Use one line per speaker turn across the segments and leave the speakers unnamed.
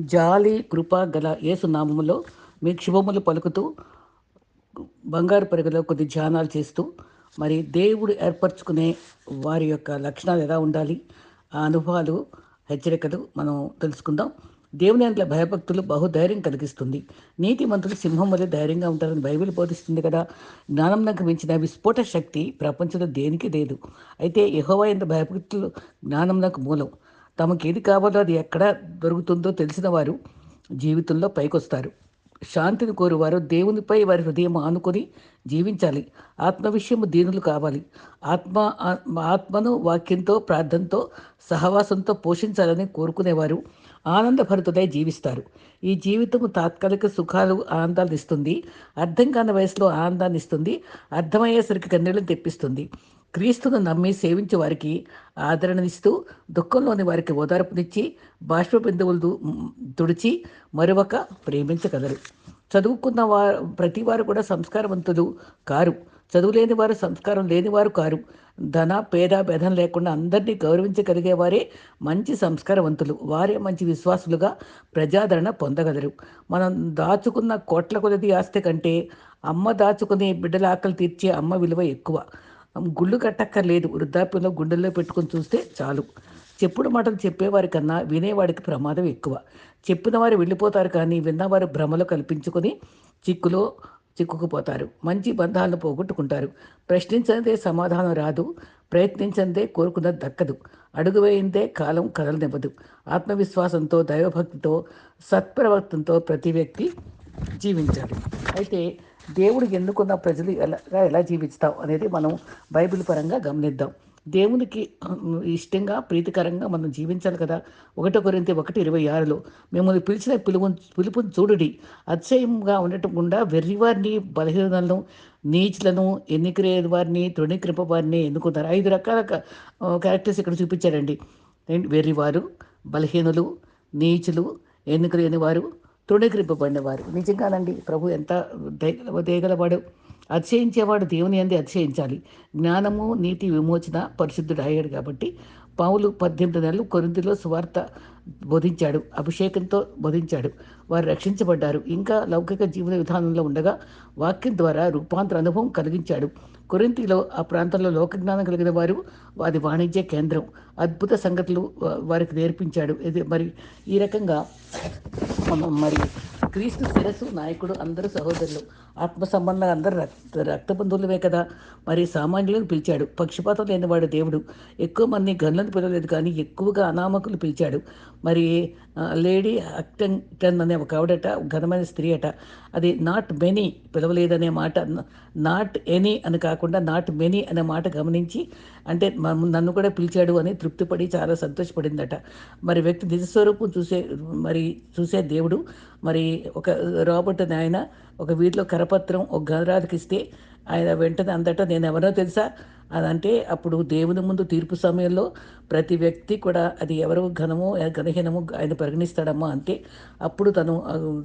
జాలి కృప గల యేసు నామములో శుభములు పలుకుతూ బంగారు పరుగులో కొద్ది ధ్యానాలు చేస్తూ మరి దేవుడు ఏర్పరచుకునే వారి యొక్క లక్షణాలు ఎలా ఉండాలి ఆ అనుభవాలు హెచ్చరికలు మనం తెలుసుకుందాం. దేవుని అంట్ల భయభక్తులు బహుధైర్యం కలిగిస్తుంది. నీతి మంత్రులు సింహం వల్ల ధైర్యంగా ఉంటారని బైబిల్ బోధిస్తుంది కదా. జ్ఞానంకు మించిన విస్ఫోట శక్తి ప్రపంచంలో దేనికి లేదు. అయితే యహోవా ఎంత భయభక్తులు జ్ఞానంకు మూలం. తమకు ఏది కావాలో అది ఎక్కడ దొరుకుతుందో తెలిసిన వారు జీవితంలో పైకొస్తారు. శాంతిని కోరువారు దేవునిపై వారి హృదయం ఆనుకొని జీవించాలి. ఆత్మ విషయము దీనులు కావాలి. ఆత్మ ఆత్మను వాక్యంతో ప్రార్థనతో సహవాసంతో పోషించాలని కోరుకునేవారు ఆనందభరితుడై జీవిస్తారు. ఈ జీవితము తాత్కాలిక సుఖాలు ఆనందాలు ఇస్తుంది. అర్థం కాని వయసులో ఆనందాన్ని ఇస్తుంది. అర్థమయ్యేసరికి కన్నీళ్ళని తెప్పిస్తుంది. క్రీస్తును నమ్మి సేవించే వారికి ఆదరణనిస్తూ దుఃఖంలోని వారికి ఓదార్పునిచ్చి బాష్ప బిందువులు తుడిచి మరొక ప్రేమించగలరు. చదువుకున్న వారు ప్రతి వారు కూడా సంస్కారవంతులు కారు. చదువులేని వారు సంస్కారం లేనివారు కారు. ధన పేద భేదం లేకుండా అందరినీ గౌరవించగలిగే వారే మంచి సంస్కారవంతులు. వారే మంచి విశ్వాసులుగా ప్రజాదరణ పొందగలరు. మనం దాచుకున్న కోట్ల కొలది ఆస్తి కంటే అమ్మ దాచుకునే బిడ్డల ఆకలి తీర్చే అమ్మ విలువ ఎక్కువ. గుళ్ళు కట్టక్కర్లేదు. వృద్ధాప్యంలో గుండెల్లో పెట్టుకొని చూస్తే చాలు. చెప్పుడు మాటలు చెప్పేవారి కన్నా వినేవాడికి ప్రమాదం ఎక్కువ. చెప్పిన వారు వెళ్ళిపోతారు కానీ విన్నవారు భ్రమలు కల్పించుకొని చిక్కులో చిక్కుకుపోతారు. మంచి బంధాలను పోగొట్టుకుంటారు. ప్రశ్నించదే సమాధానం రాదు. ప్రయత్నించందే కోరుకున్నది దక్కదు. అడుగు వేయిందే కాలం కదలనివ్వదు. ఆత్మవిశ్వాసంతో దైవభక్తితో సత్ప్రవర్తనతో ప్రతి వ్యక్తి జీవించాలి. అయితే దేవుడు ఎన్నుకున్న ప్రజలు ఎలా ఎలా జీవిస్తాం అనేది మనం బైబిల్ పరంగా గమనిద్దాం. దేవునికి ఇష్టంగా ప్రీతికరంగా మనం జీవించాలి కదా. ఒకటో కొరింత ఒకటి ఇరవై ఆరులో మిమ్మల్ని పిలిచిన పిలుపు పిలుపుని చూడుడి. అతిశయంగా ఉండటం గుండా వెర్రివారిని బలహీనలను నీచులను ఎన్నికలేని వారిని తృణీకరింప వారిని ఎన్నుకున్నారు. ఐదు రకాల క్యారెక్టర్స్ ఇక్కడ చూపించారండి. వెర్రివారు బలహీనులు నీచులు ఎన్నికలేని వారు తృణీకరింపబడినవారు. నిజంగానండి ప్రభు ఎంత దేగలవాడు అతిశయించేవాడు దేవుని అంది అతిశయించాలి. జ్ఞానము నీతి విమోచన పరిశుద్ధుడు అయ్యాడు కాబట్టి పావులు పద్దెనిమిది నెలలు కొరింతిలో సువార్త బోధించాడు అభిషేకంతో బోధించాడు. వారు రక్షించబడ్డారు. ఇంకా లౌకిక జీవన విధానంలో ఉండగా వాక్యం ద్వారా రూపాంతర అనుభవం కలిగించాడు. కొరింతిలో ఆ ప్రాంతంలో లోకజ్ఞానం కలిగిన వారు వారి వాణిజ్య కేంద్రం. అద్భుత సంగతులు వారికి నేర్పించాడు. ఇది మరి ఈ రకంగా మరి క్రీస్తు శిరస్సు నాయకుడు అందరూ సహోదరులు. ఆత్మ సంబంధంగా అందరూ రక్త రక్త బంధువులవే కదా. మరి సామాన్యులను పిలిచాడు. పక్షపాతం లేనివాడు దేవుడు. ఎక్కువ మంది గన్లను పిలవలేదు కానీ ఎక్కువగా అనామకులు పిలిచాడు. మరి లేడీ అక్టంగ్టన్ అనే ఒక ఆవిడట ఘనమైన స్త్రీ అట అది నాట్ మెనీ పిలవలేదనే మాట నాట్ ఎనీ అని కాకుండా నాట్ మెనీ అనే మాట గమనించి అంటే నన్ను కూడా పిలిచాడు అని తృప్తిపడి చాలా సంతోషపడిందట. మరి వ్యక్తి నిజస్వరూపం చూసే మరి చూసే దేవుడు మరి ఒక రాబర్ట్ అని ఆయన ఒక వీటిలో కరపత్రం ఒక గణరాజుకి ఇస్తే ఆయన వెంటనే అందట నేను ఎవరో తెలుసా? అదంటే అప్పుడు దేవుని ముందు తీర్పు సమయంలో ప్రతి వ్యక్తి కూడా అది ఎవరు ఘనమో ఘనహీనమో ఆయన పరిగణిస్తాడమ్మా అంటే అప్పుడు తను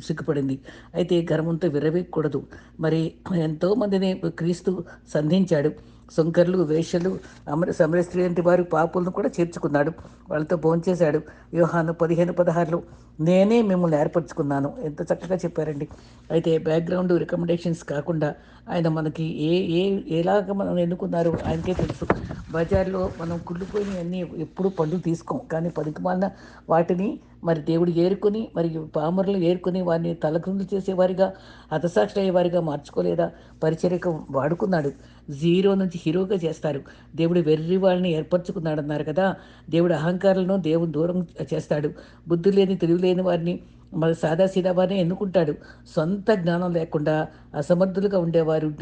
సిగ్గుపడింది. అయితే గర్వంతో విరవేయకూడదు మరి ఎంతోమందిని క్రీస్తు సంధించాడు. సుంకర్లు వేషలు అమర సమర స్త్రీ వంటి వారు పాపులను కూడా చేర్చుకున్నాడు. వాళ్ళతో భోంచేశాడు. వ్యూహాను పదిహేను పదహారులు నేనే మిమ్మల్ని ఏర్పరచుకున్నాను. ఎంత చక్కగా చెప్పారండి. అయితే బ్యాక్గ్రౌండ్ రికమెండేషన్స్ కాకుండా ఆయన మనకి ఏ ఏ ఎలాగ మనం ఎన్నుకున్నారు ఆయనకే తెలుసు. బజార్లో మనం కుళ్ళిపోయిన అన్నీ ఎప్పుడు పండ్లు తీసుకోం. కానీ పనికిమాలిన వాటిని మరి దేవుడు ఏరుకొని మరి పామరులు ఏరుకొని వారిని తలక్రిందులు చేసేవారిగా హతసాక్షి అయ్యేవారిగా మార్చుకోలేదా? పరిచర్యకు వాడుకున్నాడు. జీరో నుంచి హీరోగా చేస్తారు. దేవుడు వెర్రి వాళ్ళని ఏర్పరచుకున్నాడు అన్నారు కదా. దేవుడు అహంకారాలను దేవుడు దూరం చేస్తాడు. బుద్ధి లేని తెలివి లేని వారిని మరి సాదాసీదా వారిని ఎన్నుకుంటాడు. సొంత జ్ఞానం లేకుండా అసమర్థులుగా ఉండేవారు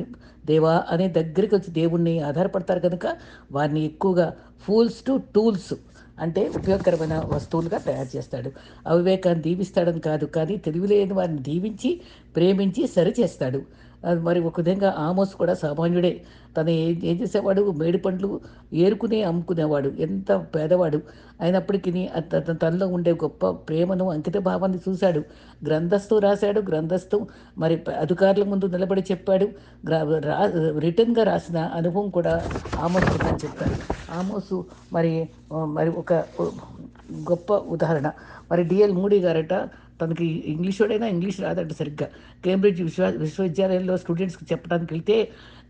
దేవా అనే దగ్గరికి వచ్చి దేవుణ్ణి ఆధారపడతారు కనుక వారిని ఎక్కువగా ఫూల్స్ టు టూల్స్ అంటే ఉపయోగకరమైన వస్తువులుగా తయారు చేస్తాడు. అవివేకాన్ని దీవిస్తాడని కాదు కానీ తెలివిలేని వారిని దీవించి ప్రేమించి సరిచేస్తాడు. మరి ఒక విధంగా ఆమోస్ కూడా సామాన్యుడే. తను ఏం ఏం చేసేవాడు? మేడి పండ్లు ఏరుకునే అమ్ముకునేవాడు. ఎంత పేదవాడు. అయినప్పటికీ తనలో ఉండే గొప్ప ప్రేమను అంకిత భావాన్ని చూశాడు. గ్రంథస్థు రాశాడు. గ్రంథస్థు మరి అధికారుల ముందు నిలబడి చెప్పాడు. రిటర్న్గా రాసిన అనుభవం కూడా ఆమోస్ చెప్పాడు. ఆమోసు మరి మరి ఒక గొప్ప ఉదాహరణ. మరి డిఎల్ మూడి గారట తనకి ఇంగ్లీష్ వాడైనా ఇంగ్లీష్ రాదంట సరిగ్గా. కేంబ్రిడ్జ్ విశ్వ విశ్వవిద్యాలయంలో స్టూడెంట్స్కి చెప్పడానికి వెళ్తే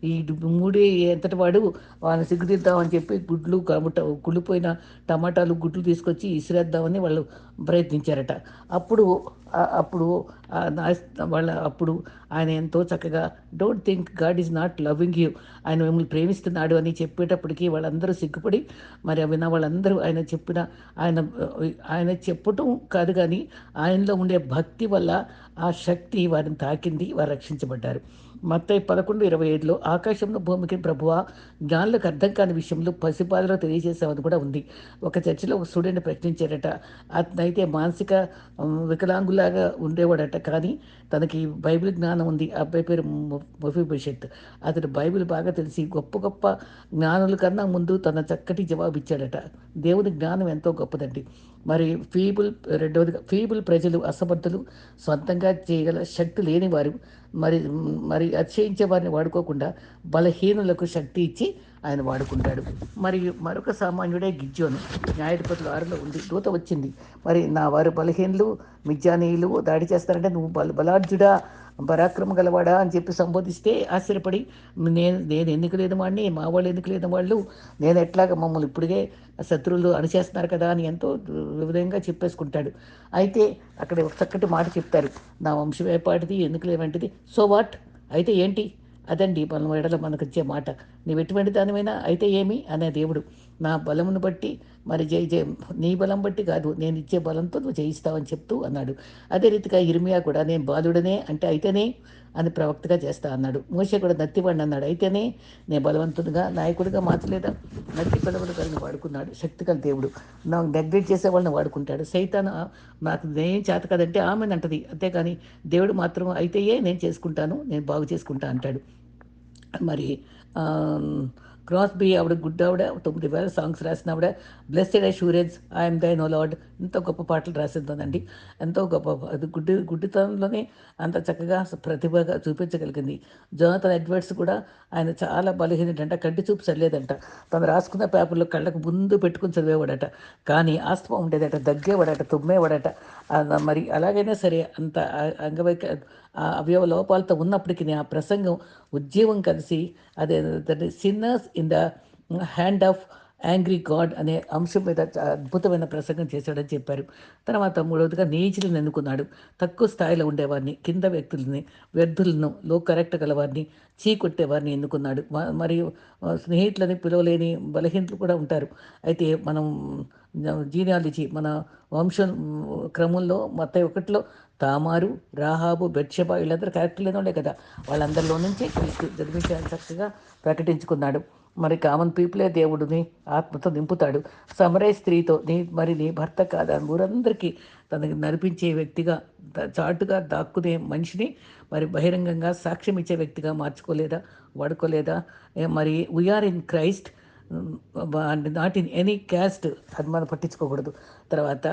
ఈ మూడే ఎంతటి వాడు వాళ్ళని సిగ్గుదిద్దామని చెప్పి గుడ్లు కముట కుళ్ళిపోయిన టమాటాలు గుడ్లు తీసుకొచ్చి ఇసిరేద్దామని వాళ్ళు ప్రయత్నించారట. అప్పుడు అప్పుడు నా- వాళ్ళ అప్పుడు ఆయన ఎంతో చక్కగా don't think God is not loving you ఆయన మిమ్మల్ని ప్రేమిస్తున్నాడు అని చెప్పేటప్పటికి వాళ్ళందరూ సిగ్గుపడి మరి విన్న వాళ్ళందరూ ఆయన చెప్పిన ఆయన ఆయన చెప్పటం కాదు కానీ ఆయనలో ఉండే భక్తి వల్ల ఆ శక్తి వారిని తాకింది వారు రక్షించబడ్డారు. మత్తయి పదకొండు ఇరవై ఐదులో ఆకాశంలో భూమికి ప్రభువ జ్ఞానులకు అర్థం కాని విషయంలో పసిపాలలో తెలియజేసామని కూడా ఉంది. ఒక చర్చిలో ఒక స్టూడెంట్ ప్రశ్నించారట. అతనైతే మానసిక వికలాంగులాగా ఉండేవాడట. కానీ తనకి బైబిల్ జ్ఞానం ఉంది. ఆ అబ్బాయి పేరు మొఫీ అతడు బైబిల్ బాగా తెలిసి గొప్ప గొప్ప జ్ఞానుల కన్నా ముందు తన చక్కటి జవాబు ఇచ్చాడట దేవుని జ్ఞానం ఎంతో గొప్పదండి. మరి ఫీబుల్ రెండవదిగా ఫీబుల్ ప్రజలు అసమర్థులు సొంతంగా చేయగల శక్తి లేని వారు మరి మరి అతిశయించే వారిని వాడుకోకుండా బలహీనులకు శక్తి ఇచ్చి ఆయన వాడుకుంటాడు. మరి మరొక సామాన్యుడే గిజ్జోను. న్యాయాధిపతులు ఆరులో ఉంది దూత వచ్చింది. మరి నా వారు బలహీనులు మిజ్జానీయులు దాడి చేస్తారంటే నువ్వు బల బలార్జుడా పరాక్రమ గలవాడా అని చెప్పి సంబోధిస్తే ఆశ్చర్యపడి నేను నేను ఎందుకు లేని వాడిని మా వాళ్ళు ఎందుకు లేని వాళ్ళు నేను ఎట్లాగ మమ్మల్ని ఇప్పుడే శత్రువులు అణిచేస్తున్నారు కదా అని ఎంతో వివిధంగా చెప్పేసుకుంటాడు. అయితే అక్కడ ఒక చక్కటి మాట చెప్తారు. నా వంశం ఏపాటిది లేవంటిది సో వాట్? అయితే ఏంటి? అదండి మనం ఎడల మనకు ఇచ్చే మాట. నీవు ఎటువంటి దానివైనా అయితే ఏమి? అనే దేవుడు. నా బలమును బట్టి మరి జయ జయ నీ బలం బట్టి కాదు నేను ఇచ్చే బలంతో నువ్వు జయిస్తావని చెప్తూ అన్నాడు. అదే రీతిగా ఇర్మియా కూడా నేను బాలుడనే అంటే అయితేనే అని ప్రవక్తగా చేస్తా అన్నాడు. మోషే కూడా నత్తివాడిని అన్నాడు. అయితేనే నేను బలవంతుడిగా నాయకుడిగా మార్చలేదా? నత్తి పిలవడు కలిని వాడుకున్నాడు. శక్తిగల దేవుడు. నాకు నెగ్లెక్ట్ చేసే వాళ్ళని వాడుకుంటాడు. సైతాన్ నాకు నేను చేత కదంటే ఆమెను అంటది. అంతేకాని దేవుడు మాత్రం అయితేయే నేను చేసుకుంటాను నేను బాగు చేసుకుంటా అంటాడు. మరి క్రాస్ బి ఆవిడ గుడ్ ఆవిడ తొమ్మిది వేల సాంగ్స్ రాసిన ఆవిడ blessed assurance I am thine O Lord ఎంతో గొప్ప పాటలు రాసిందోనండి ఎంతో గొప్ప అది గుడ్డి గుడ్డితనంలోనే అంత చక్కగా ప్రతిభగా చూపించగలిగింది జోనతన్ ఎడ్వర్డ్స్ కూడా ఆయన చాలా బలహీనటంట కంటి చూపు సరిలేదంట తను రాసుకున్న పేపర్లో కళ్ళకు ముందు పెట్టుకుని చదివేవాడట కానీ ఆస్తమా ఉండేదట దగ్గేవాడట తుమ్మేవాడట మరి అలాగైనా సరే అంత అంగవైక్య అంగవైక అవయవ లోపాలతో ఉన్నప్పటికీ ఆ ప్రసంగం ఉద్యమం కలిసి అదే sinners in the hand of angry God అనే అంశం మీద అద్భుతమైన ప్రసంగం చేశాడని చెప్పారు. తర్వాత మూడవదిగా నీచులను ఎన్నుకున్నాడు తక్కువ స్థాయిలో ఉండేవారిని కింద వ్యక్తులని వ్యర్థులను లో కరెక్ట్ గలవారిని చీకొట్టేవారిని ఎన్నుకున్నాడు. మ- మరియు స్నేహితులని పిలవలేని బలహీనతలు కూడా ఉంటారు. అయితే మనం జీనియాలజీ మన వంశం క్రమంలో మొత్తం ఒకటిలో తామారు రాహాబు బెడ్షబా వీళ్ళందరూ కరెక్ట్ లేనోళ్ళే కదా. వాళ్ళందరిలో నుంచి క్రీస్తు జన్మించాలని చక్కగా ప్రకటించుకున్నాడు. మరి కామన్ పీపులే దేవుడిని ఆత్మతో నింపుతాడు. సమరే స్త్రీతో నీ మరి నీ భర్త కాదా? ఊరందరికీ తనకి నడిపించే వ్యక్తిగా చాటుగా దాక్కునే మనిషిని మరి బహిరంగంగా సాక్ష్యం ఇచ్చే వ్యక్తిగా మార్చుకోలేదా? వాడుకోలేదా? మరి we are in Christ not in any caste అది మనం పట్టించుకోకూడదు. తర్వాత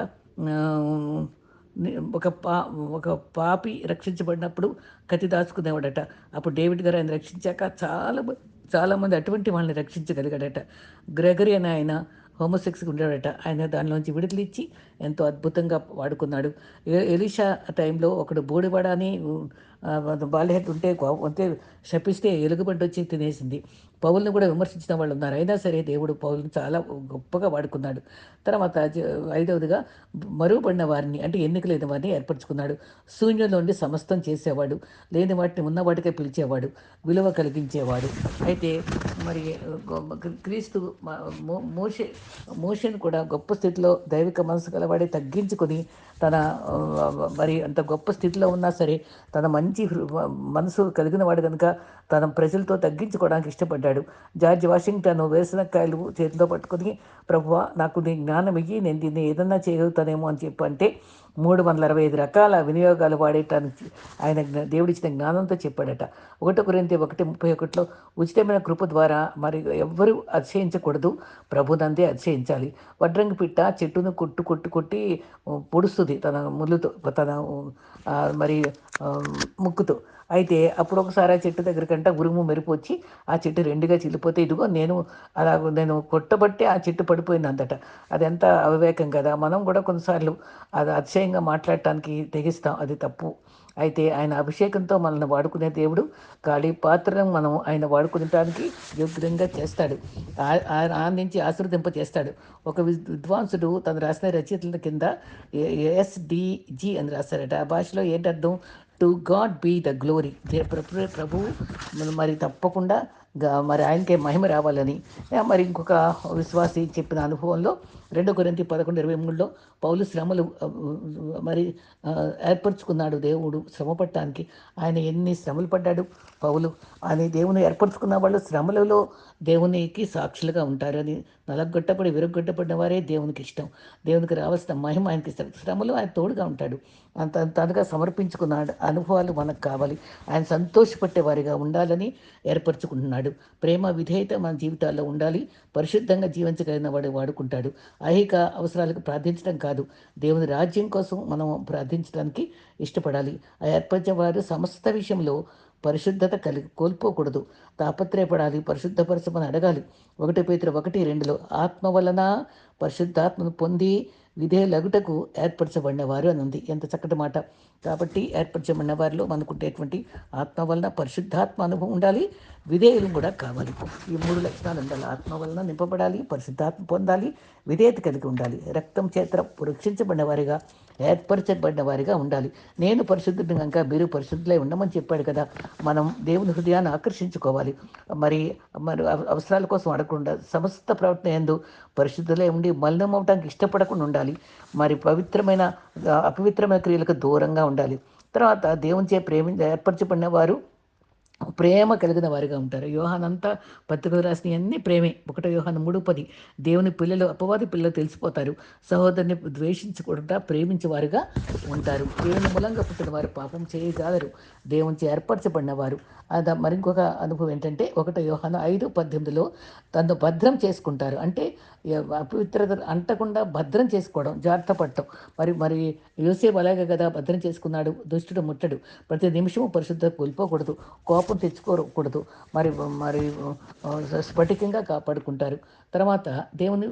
ఒక పా ఒక పాపి రక్షించబడినప్పుడు కత్తి దాచుకునేవాడట. అప్పుడు డేవిడ్ గారు ఆయన రక్షించాక చాలా చాలామంది అటువంటి వాళ్ళని రక్షించగలిగాడట. గ్రెగరీ అనే ఆయన హోమోసెక్స్ ఉండేవాడట. ఆయన దానిలోంచి విడుదలిచ్చి ఎంతో అద్భుతంగా వాడుకున్నాడు. ఎలిషా టైంలో ఒకడు బోడివాడ అని ఆ, ఉంటే గొ- శపిస్తే ఎలుగుబంటి వచ్చి తినేసింది. పౌల్ని కూడా విమర్శించిన వాళ్ళు ఉన్నారు. అయినా సరే దేవుడు పౌల్ని చాలా గొప్పగా వాడుకున్నాడు. తర్వాత ఐదవదిగా మరుగుపడిన వారిని అంటే ఎన్నిక లేని వారిని ఏర్పరచుకున్నాడు. శూన్యంలో ఉండి సమస్తం చేసేవాడు. లేని వాటిని ఉన్న వాటికే పిలిచేవాడు. విలువ కలిగించేవాడు. అయితే మరి క్రీస్తు మోషే మోషేను కూడా గొప్ప స్థితిలో దైవిక మనసు కలవాడే తగ్గించుకొని తన మరి అంత గొప్ప స్థితిలో ఉన్నా సరే తన మంచి హృ- మనసు కలిగిన వాడు కనుక తన ప్రజలతో తగ్గించుకోవడానికి ఇష్టపడ్డాడు. జార్జ్ వాషింగ్టన్ వేరుశనక్కాయలు చేతిలో పట్టుకుని ప్రభువా నాకు నీ జ్ఞానం ఇయ్యి నేను దీన్ని ఏదన్నా చేయగలుగుతానేమో అని చెప్పి అంటే మూడు వందల అరవై ఐదు రకాల వినియోగాలు వాడేటానికి ఆయన దేవుడిచ్చిన జ్ఞానంతో చెప్పాడట. ఒకటో గురించి ఒకటి ముప్పై ఒకటిలో ఉచితమైన కృప ద్వారా మరి ఎవ్వరూ అతిశయించకూడదు. ప్రభునందే అతిశయించాలి. వడ్రంగి పిట్ట చెట్టును కొట్టు కొట్టు కొట్టి పొడుస్తుంది తన ముళ్ళుతో తన మరి ముక్కుతో. అయితే అప్పుడు ఒకసారి ఆ చెట్టు దగ్గరికంట ఉరుము మెరుపు వచ్చి ఆ చెట్టు రెండుగా చిల్లిపోతే ఇదిగో నేను అలా నేను కొట్టబట్టి ఆ చెట్టు పడిపోయింది అందట అది ఎంత అవివేకం కదా? మనం కూడా కొన్నిసార్లు అది అతిశయంగా మాట్లాడటానికి తెగిస్తాం. అది తప్పు. అయితే ఆయన అభిషేకంతో మనల్ని వాడుకునే దేవుడు ఖాళీ పాత్రను మనం ఆయన వాడుకునటానికి యోగ్యంగా చేస్తాడు. ఆ- ఆయన ఆనందించి ఆశీర్వదింప చేస్తాడు. ఒక విద్వాంసుడు తను రాసిన రచయితల కింద ఎస్డిజి అని రాస్తారట ఆ భాషలో ఏంటర్థం? To God be the glory ప్రభు ప్రభు మరి తప్పకుండా మరి ఆయనకే మహిమ రావాలని. మరి ఇంకొక విశ్వాసి చెప్పిన అనుభవంలో రెండో కొరింత పదకొండు ఇరవై మూడులో పౌలు శ్రమలు మరి ఏర్పరచుకున్నాడు దేవుడు శ్రమ పట్టడానికి ఆయన ఎన్ని శ్రమలు పడ్డాడు పౌలు. ఆయన దేవుని ఏర్పరచుకున్న వాళ్ళు శ్రమలలో దేవునికి సాక్షులుగా ఉంటారని నలగొట్టబడి విరగొట్టబడిన వారే దేవునికి ఇష్టం. దేవునికి రావాల్సిన మహిమ ఆయనకి ఇష్టం శ్రమలో ఆయన తోడుగా ఉంటాడు. అంత తనగా సమర్పించుకున్నాడు అనుభవాలు మనకు కావాలి. ఆయన సంతోషపెట్టే వారిగా ఉండాలని ఏర్పరచుకుంటున్నాడు. ప్రేమ విధేయత మన జీవితాల్లో ఉండాలి. పరిశుద్ధంగా జీవించగలిగిన వాడు వాడుకుంటాడు. ఐహిక అవసరాలకు ప్రార్థించడం కాదు. దేవుని రాజ్యం కోసం మనం ప్రార్థించడానికి ఇష్టపడాలి. ఆ ఏర్పరిచే వారు సమస్త విషయంలో పరిశుద్ధత కలిగి కోల్పోకూడదు. తాపత్రయపడాలి పరిశుద్ధపరచమని అడగాలి. ఒకటి పేతురు ఒకటి రెండులో ఆత్మ వలన పరిశుద్ధాత్మను పొంది విధేయులగుటకు ఏర్పరచబడిన వారు అని ఉంది. ఎంత చక్కటి మాట. కాబట్టి ఏర్పరచబడిన వారిలో మనకుండేటువంటి ఆత్మ వలన పరిశుద్ధాత్మ అనుభవం ఉండాలి విధేయులు కూడా కావాలి. ఈ మూడు లక్షణాలు ఉండాలి. ఆత్మ వలన నింపబడాలి పరిశుద్ధాత్మ పొందాలి విధేయత కలిగి ఉండాలి. రక్తం చేత రక్షించబడిన వారిగా ఏర్పరచబడిన వారిగా ఉండాలి. నేను పరిశుద్ధుడిని కనుక మీరు పరిశుద్ధులై ఉండమని చెప్పాడు కదా మనం దేవుని హృదయాన్ని ఆకర్షించుకోవాలి. మరి మరి అవసరాల కోసం అడగకుండా సమస్త ప్రవర్తన ఎందు పరిశుద్ధులై ఉండి మలినం అవడానికి ఇష్టపడకుండా ఉండాలి. మరి పవిత్రమైన అపవిత్రమైన క్రియలకు దూరంగా ఉండాలి. తర్వాత దేవునిచే ప్రేమి ఏర్పరచబడిన వారు ప్రేమ కలిగిన వారిగా ఉంటారు. యోహానంతా పత్రికలు రాసిన అన్ని ప్రేమే. ఒకటో యోహాన్ మూడు పది. దేవుని పిల్లలు అపవాది పిల్లలు తెలిసిపోతారు. సహోదరుని ద్వేషించకుండా ప్రేమించేవారుగా ఉంటారు. దేవుని మూలంగా పుట్టిన వారు పాపం చేయగలరు. దేవునికి ఏర్పరచబడిన వారు అది మరి ఇంకొక అనుభవం ఏంటంటే ఒకటో యోహాను ఐదు పద్దెనిమిదిలో తను భద్రం చేసుకుంటారు. అంటే అపవిత్రత అంటకుండా భద్రం చేసుకోవడం జాగ్రత్త పడటం. మరి మరి యోసేపు అలాగే కదా భద్రం చేసుకున్నాడు దుష్టుడు ముట్టడు. ప్రతి నిమిషము పరిశుద్ధత కోల్పోకూడదు. కోపం తెచ్చుకోకూడదు. మరి మరి స్ఫటికంగా కాపాడుకుంటారు. తర్వాత దేవుని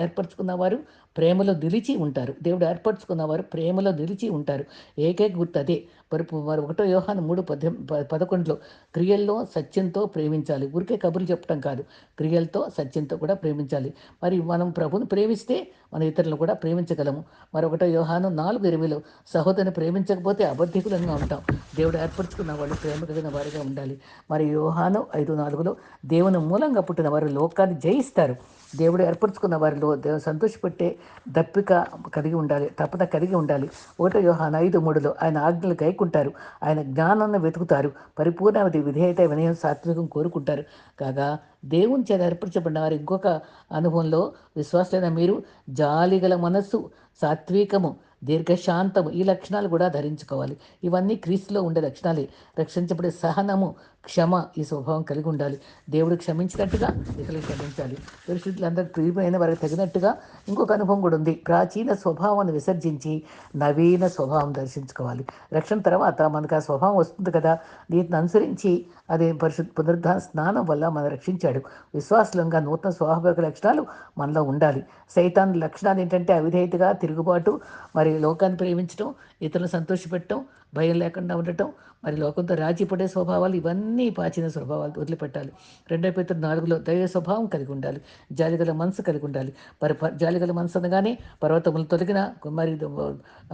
ఏర్పరచుకున్న వారు ప్రేమలో నిలిచి ఉంటారు. దేవుడు ఏర్పరచుకున్న వారు ప్రేమలో నిలిచి ఉంటారు. ఏకైక గుర్తు అదే పరిపు వారు ఒకటో యోహాను మూడు పద్దె ప- పదకొండులో క్రియల్లో సత్యంతో ప్రేమించాలి. ఊరికే కబుర్లు చెప్పడం కాదు. క్రియలతో సత్యంతో కూడా ప్రేమించాలి. మరి మనం ప్రభుని ప్రేమిస్తే మన ఇతరులను కూడా ప్రేమించగలము. మరి ఒకటో యోహాను నాలుగు ఇరవైలో సహోదరుని ప్రేమించకపోతే అబద్ధికులంగా ఉంటాం. దేవుడు ఏర్పరచుకున్న వాళ్ళు ప్రేమ కలిగిన వారిగా ఉండాలి. మరి యోహాను ఐదు నాలుగులో దేవుని మూలంగా పుట్టిన వారు లోకాన్ని జయిస్తారు. దేవుడు ఏర్పరచుకున్న వారిలో దేవుడు సంతోషపెట్టే దప్పిక కలిగి ఉండాలి తపన కలిగి ఉండాలి. ఒకటో యోహాన్ ఐదు మూడులో ఆయన ఆజ్ఞలు గైకుంటారు ఆయన జ్ఞానాన్ని వెతుకుతారు. పరిపూర్ణమతి విధేయత వినయం సాత్వికం కోరుకుంటారు. కాగా దేవుని చేత ఏర్పరచబడిన వారి ఇంకొక అనుభవంలో విశ్వాసమైన మీరు జాలిగల మనస్సు సాత్వికము దీర్ఘశాంతము. ఈ లక్షణాలు కూడా ధరించుకోవాలి. ఇవన్నీ క్రీస్తులో ఉండే లక్షణాలే. రక్షించబడే సహనము క్షమ ఈ స్వభావం కలిగి ఉండాలి. దేవుడు క్షమించినట్టుగా ఇతరులు క్షమించాలి. పరిశుద్ధులందరూ ప్రియమైన వారికి తగినట్టుగా ఇంకొక అనుభవం కూడా ఉంది. ప్రాచీన స్వభావాన్ని విసర్జించి నవీన స్వభావం దర్శించుకోవాలి. రక్షణ తర్వాత మనకు ఆ స్వభావం వస్తుంది కదా. దీన్ని అనుసరించి అది పరిశుద్ధ పునరుద్ధాన స్నానం వల్ల మనం రక్షించాడు. విశ్వాసంగా నూతన స్వాభావిక లక్షణాలు మనలో ఉండాలి. సైతాన్ లక్షణాలు ఏంటంటే అవిధేయతగా తిరుగుబాటు మరి లోకాన్ని ప్రేమించడం ఇతరులను సంతోషపెట్టడం భయం లేకుండా ఉండటం మరి లోకంతో రాజీ పడే స్వభావాలు ఇవన్నీ ప్రాచీన స్వభావాలు వదిలిపెట్టాలి. రెండో పేతురు నాలుగులో దైవ స్వభావం కలిగి ఉండాలి. జాలిగల మనసు కలిగి ఉండాలి. పరి జాలిగల మనసు అనగానే పర్వతములు తొలగిన మరి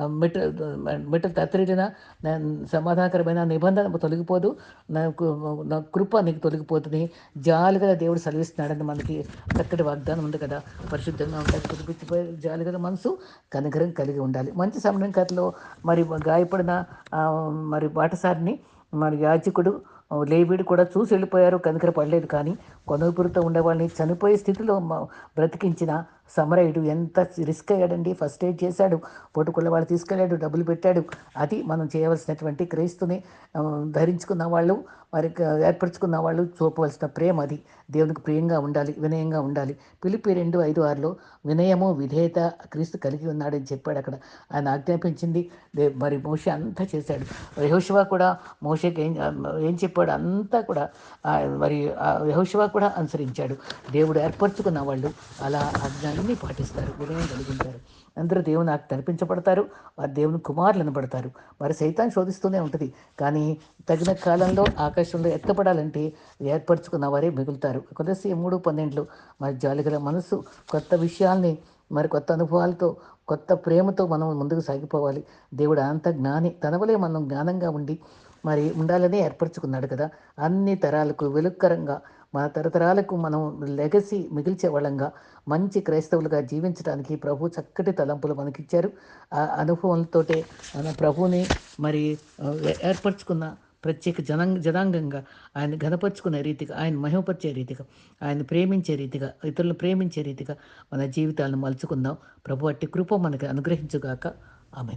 మెట మెట తత్తిరిన సమాధానకరమైన నిబంధన తొలగిపోదు. నాకు నా కృప నీకు తొలగిపోతుంది. జాలిగల దేవుడు సెలవిస్తున్నాడని మనకి చక్కటి వాగ్దానం ఉంది కదా. పరిశుద్ధంగా ఉండాలి. కుదిపించిపోయి జాలిగల మనసు కనికరం కలిగి ఉండాలి. మంచి సమయం కథలో మరి గాయపడిన మరి బాటసారిని మరి యాజకుడు ఆ, లేవీడు కూడా చూసి వెళ్ళిపోయారు కనికర పడలేదు కానీ కొనుగుపురితో ఉండేవాళ్ళని చనిపోయే స్థితిలో బ్రతికించిన సమరయుడు ఎంత రిస్క్ అయ్యాడండి? ఫస్ట్ ఎయిడ్ చేశాడు. పొట్టుకుள்ள వాళ్ళు తీసుకెళ్ళాడు. డబ్బులు పెట్టాడు. అది మనం చేయవలసినటువంటి క్రీస్తుని ధరించుకున్న వాళ్ళు మరి ఏర్పరచుకున్న వాళ్ళు చూపవలసిన ప్రేమ అది. దేవునికి ప్రియంగా ఉండాలి వినయంగా ఉండాలి. పిలిపి రెండు ఐదు ఆరులో వినయము విధేయత క్రీస్తు కలిగి ఉన్నాడని చెప్పాడు అక్కడ. ఆయన ఆజ్ఞాపించింది. మరి మోషే అంతా చేశాడు. యహోశివ కూడా మోషేకి ఏం ఏం చెప్పాడు అంతా కూడా ఆ, మరి యహోశివ కూడా అనుసరించాడు. దేవుడు ఏర్పరచుకున్న వాళ్ళు అలా ఆజ్ఞాలని పాటిస్తారు వినయం కలిగి ఉంటారు అందరూ దేవుని నాకు కనిపించబడతారు వారు దేవుని కుమారులు పడతారు. మరి సైతాన్ శోధిస్తూనే ఉంటుంది. కానీ తగిన కాలంలో ఆకాశంలో ఎత్తపడాలంటే ఏర్పరచుకున్న వారే మిగులుతారు. కొలసి మూడు పన్నెండులో మరి జాలిగల మనసు కొత్త విషయాల్ని మరి కొత్త అనుభవాలతో కొత్త ప్రేమతో మనం ముందుకు సాగిపోవాలి. దేవుడు అంత జ్ఞాని తనవలే మనం జ్ఞానంగా ఉండి మరి ఉండాలని ఏర్పరచుకున్నాడు కదా. అన్ని తరాలకు వెలుక్కరంగా మన తరతరాలకు మనం లెగసీ మిగిల్చే వాళ్ళంగా మంచి క్రైస్తవులుగా జీవించడానికి ప్రభు చక్కటి తలంపులు మనకిచ్చారు. ఆ అనుభవంతోటే మన ప్రభుని మరి ఏర్పరచుకున్న ప్రత్యేక జనం జనాంగంగా ఆయన ఘనపరుచుకునే రీతిగా ఆయన మహిమపరిచే రీతిగా ఆయన ప్రేమించే రీతిగా ఇతరులను ప్రేమించే రీతిగా మన జీవితాలను మలుచుకుందాం. ప్రభు అట్టి కృప మనకి అనుగ్రహించుగాక. ఆమె